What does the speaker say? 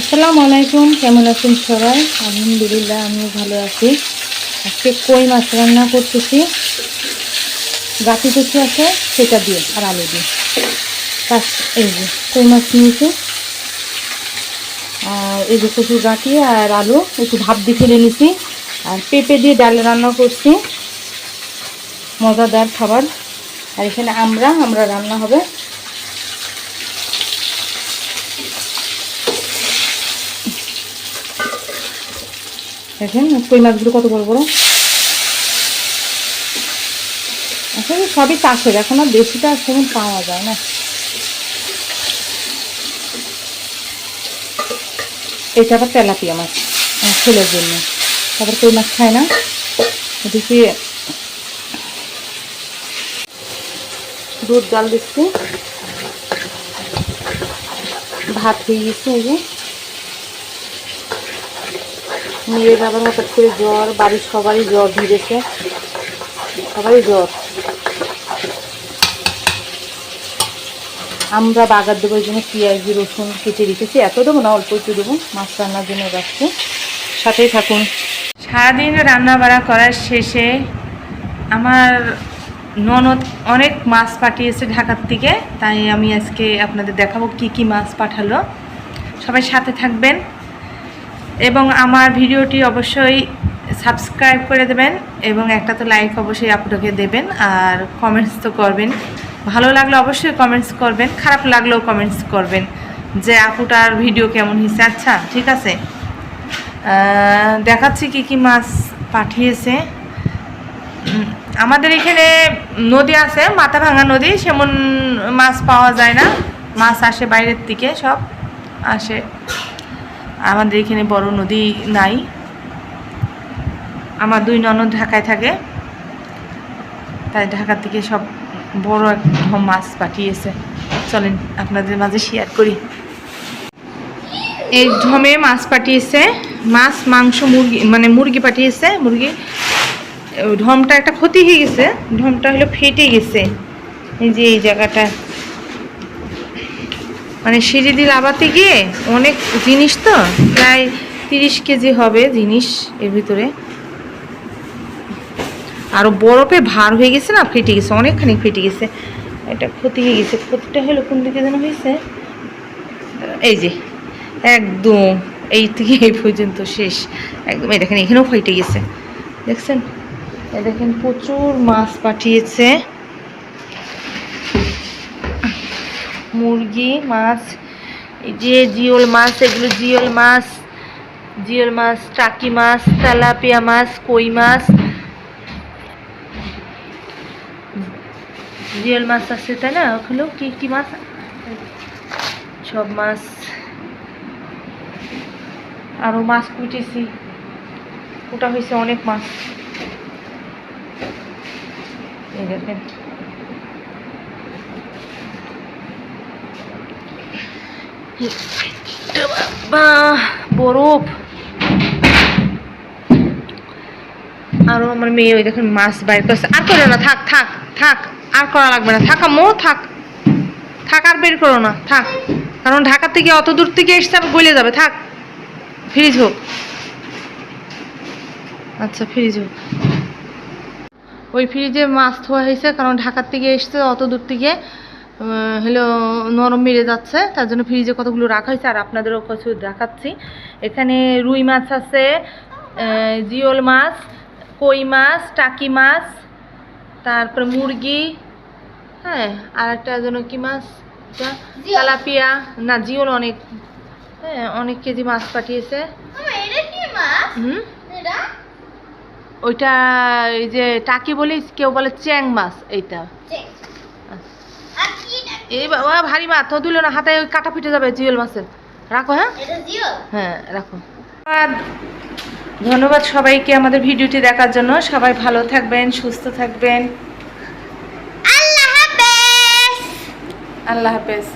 আসসালামু আলাইকুম, কেমন আছেন সবাই? আলহামদুলিল্লাহ, আমিও ভালো আছি। আজকে কই মাছ রান্না করতেছি? গাছি কচু আছে? সেটা দিয়ে, আর আলু দিয়ে। তার এই যে, কই মাছ নিয়েছি? এই যে কচুর গাঁটি আর আলু, একটু ভাপ দিয়ে ফেলে নিছি। আর পেঁপে দিয়ে ডাল রান্না করছি। মজাদার খাবার। আর এখানে আমরা আমরা রান্না হবে দেখেন, কই মাছগুলো কত বড় বড়? আসলে সবই চাষের, এখন আর দেশিটা সেরকম পাওয়া যায় না। এটা আবার তেলাপিয়া মাছ আমার ছেলের জন্য। তারপর কই মাছ খায় না? এদিকে দুধ, ডাল দিচ্ছি। ভাত হয়ে গেছে মেয়ের বাবার হঠাৎ করে জ্বর, বাড়ির সবারই জ্বর ধরেছে। সবারই জ্বর। আমরা বাগার দেবো এই জন্য পেঁয়াজ, রসুন কেটে রেখেছি। এত দেবো না, অল্প একটু দেবো। মাছ রান্নার জন্য রাখছি সাথেই থাকুন। সারাদিন রান্না বাড়া করার শেষে আমার ননদ অনেক মাছ পাঠিয়েছে ঢাকার থেকে তাই আমি আজকে আপনাদের দেখাবো কি কি মাছ পাঠালো। সবাই সাথে থাকবেন। এবং আমার ভিডিওটি অবশ্যই সাবস্ক্রাইব করে দেবেন এবং একটা তো লাইক অবশ্যই আপনাকে দেবেন আর কমেন্টস তো করবেন। ভালো লাগলে অবশ্যই কমেন্টস করবেন, খারাপ লাগলেও কমেন্টস করবেন যে আপুটার ভিডিও কেমন হয়েছে। আচ্ছা ঠিক আছে। দেখাচ্ছি কি কি মাছ পাঠিয়েছে। আমাদের এখানে নদী আছে মাথা ভাঙা নদী, সেমন মাছ পাওয়া যায় না। মাছ আসে বাইরের দিকে, সব আসে। আমাদের এখানে বড় নদী নাই। আমার দুই ননদ ঢাকায় থাকে। তাই ঢাকা থেকে সব বড় এক মাছ পাঠিয়েছে। চলেন আপনাদের মাঝে শেয়ার করি। এই ঢমে মাছ পাঠিয়েছে। মাছ, মাংস, মুরগি মানে মুরগি পাঠিয়েছে। মুরগি, ঢমটা একটা ক্ষতি হয়ে গেছে। ঢমটা হলো ফেটে গেছে। এই যে এই জায়গাটা। মানে সিঁড়ি দিয়ে লাভাতে গিয়ে অনেক জিনিস তো, প্রায় তিরিশ কেজি হবে জিনিস এর ভিতরে। আরও বরফে ভার হয়ে গেছে না, ফেটে গেছে, অনেকখানি ফেটে গেছে। এটা ক্ষতি হয়ে গেছে, ক্ষতিটা হলো কোন দিকে যেন হয়েছে? এই যে, একদম এই থেকে এই পর্যন্ত শেষ। একদম, এই দেখেন, এখানেও ফেটে গেছে। দেখছেন? এই দেখেন, প্রচুর মাছ পাঠিয়েছে। মুরগি, মাছ যে জিওল মাছ, এগুলো জিওল মাছ জিওল মাছ, টাকি মাছ, তেলাপিয়া মাছ, কই মাছ। জিওল মাছ আছে, তাই না? ওখানেও কি কি মাছ? সব মাছ। আরও মাছ কুটেছি কুটা হয়েছে অনেক মাছ। এই দেখেন। বরফ। আরও আমার মেয়ে ওই দেখেন মাছ বাইর করছে। আর করো না, থাক থাক থাক, আর করা লাগবে না। থাকা মো থাক। থাক, আর বের করো না, থাক। কারণ ঢাকা থেকে অত দূর থেকে এসছে, আবার গলে যাবে। থাক, ফ্রিজ হোক। আচ্ছা ফ্রিজ হোক। ওই ফ্রিজে মাছ ধোয়া হয়েছে, কারণ ঢাকার থেকে এসছে অত দূর থেকে। হলো নরম মেরে যাচ্ছে তার জন্য ফ্রিজে কতগুলো রাখা হয়েছে আর আপনাদেরও কিছু দেখাচ্ছি। এখানে রুই মাছ আছে জিওল মাছ কই মাছ টাকি মাছ তারপরে মুরগি হ্যাঁ আর একটা যেন কি মাছ। তেলাপিয়া না জিওল অনেক হ্যাঁ অনেক কেজি মাছ পাঠিয়েছে। হুম? ওইটা এই যে টাকি বলি কেউ বলে চ্যাং মাছ এইটা? এই বাবা ভারী মাছ তো দিল না হাতে ওই কাটা ফিটে যাবে জিওল মাছের। রাখো হ্যাঁ? হ্যাঁ রাখো। ধন্যবাদ ধন্যবাদ সবাইকে আমাদের ভিডিওটি দেখার জন্য। সবাই ভালো থাকবেন সুস্থ থাকবেন। আল্লাহ হাফেজ! আল্লাহ হাফেজ।